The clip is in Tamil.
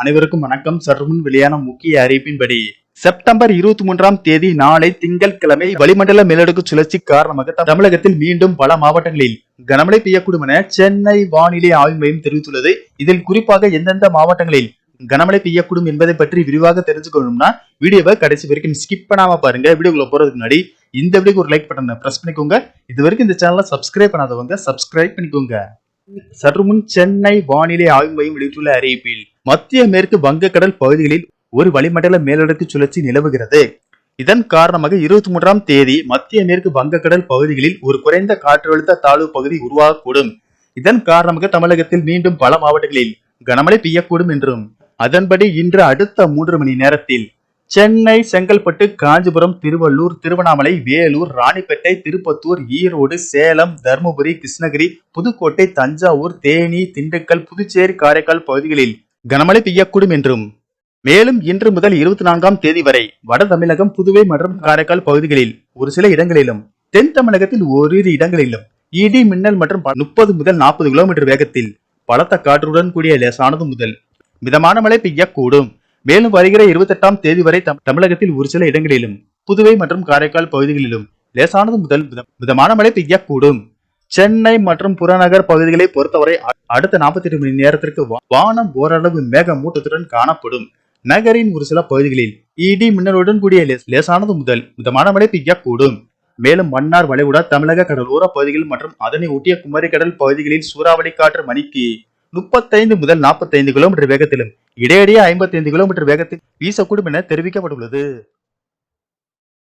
அனைவருக்கும் வணக்கம். சற்றுமுன் வெளியான முக்கிய அறிவிப்பின்படி செப்டம்பர் இருபத்தி மூன்றாம் தேதி நாளை திங்கட்கிழமை வளிமண்டல மேலடுக்கு சுழற்சி காரணமாக தமிழகத்தில் மீண்டும் பல மாவட்டங்களில் கனமழை பெய்யக்கூடும் என சென்னை வானிலை ஆய்வு மையம் தெரிவித்துள்ளது. இதில் குறிப்பாக எந்தெந்த மாவட்டங்களில் கனமழை பெய்யக்கூடும் என்பதை பற்றி விரிவாக தெரிஞ்சுக்கணும்னா வீடியோவை கடைசி வரைக்கும் ஸ்கிப் பண்ணாம பாருங்க. வீடியோக்குள்ள போறதுக்கு முன்னாடி இந்த வீடியோக்கு ஒரு லைக் பட்டனை பிரஸ் பண்ணிக்கோங்க. இது வரைக்கும் இந்த சேனலை சப்ஸ்கிரைப் பண்ணாதவங்க சப்ஸ்கிரைப் பண்ணிக்கோங்க. சற்று முன் சென்னை வானிலை ஆய்வு மையம் வெளியிட்டுள்ள அறிவிப்பில் மத்திய மேற்கு வங்கக்கடல் பகுதிகளில் ஒரு வளிமண்டல மேலடுக்கு சுழற்சி நிலவுகிறது. இதன் காரணமாக இருபத்தி மூன்றாம் தேதி மத்திய மேற்கு வங்கக்கடல் பகுதிகளில் ஒரு குறைந்த காற்றழுத்த தாழ்வு பகுதி உருவாகக்கூடும். இதன் காரணமாக தமிழகத்தில் மீண்டும் பல மாவட்டங்களில் கனமழை பெய்யக்கூடும் என்றும் அதன்படி இன்று அடுத்த மூன்று மணி நேரத்தில் சென்னை செங்கல்பட்டு காஞ்சிபுரம் திருவள்ளூர் திருவண்ணாமலை வேலூர் ராணிப்பேட்டை திருப்பத்தூர் ஈரோடு சேலம் தருமபுரி கிருஷ்ணகிரி புதுக்கோட்டை தஞ்சாவூர் தேனி திண்டுக்கல் புதுச்சேரி காரைக்கால் பகுதிகளில் கனமழை பெய்யக்கூடும் என்றும் மேலும் இன்று முதல் இருபத்தி நான்காம் தேதி வரை வட தமிழகம் புதுவை மற்றும் காரைக்கால் பகுதிகளில் ஒரு சில இடங்களிலும் தென் தமிழகத்தில் ஓரிரு இடங்களிலும் இடி மின்னல் மற்றும் முப்பது முதல் நாற்பது கிலோமீட்டர் வேகத்தில் பலத்த காற்றுடன் கூடிய லேசானது முதல் மிதமான மழை பெய்யக்கூடும். மேலும் வருகிற இருபத்தெட்டாம் தேதி வரை தம்- தமிழகத்தில் ஒரு சில இடங்களிலும் புதுவை மற்றும் காரைக்கால் பகுதிகளிலும் லேசானது முதல் மித- மிதமான மழை பெய்யக்கூடும். சென்னை மற்றும் புறநகர் பகுதிகளை பொறுத்தவரை அடுத்த நாற்பத்தி எட்டு மணி நேரத்திற்கு வானம் ஓரளவு மேகமூட்டத்துடன் காணப்படும். நகரின் ஒரு சில பகுதிகளில் இடி மின்னலுடன் கூடிய லேசானது முதல் மிதமான மழை பெய்யக்கூடும். மேலும் மன்னார் வளைகுடா தமிழக கடலோர பகுதிகள் மற்றும் அதனை ஒட்டிய குமரிக்கடல் பகுதிகளில் சூறாவளி காற்று மணிக்கு முப்பத்தைந்து முதல் 45 கிலோமீட்டர் வேகத்திலும் இடையிடையே 55 கிலோமீட்டர் வேகத்தில் வீசக்கூடும் என தெரிவிக்கப்பட்டுள்ளது.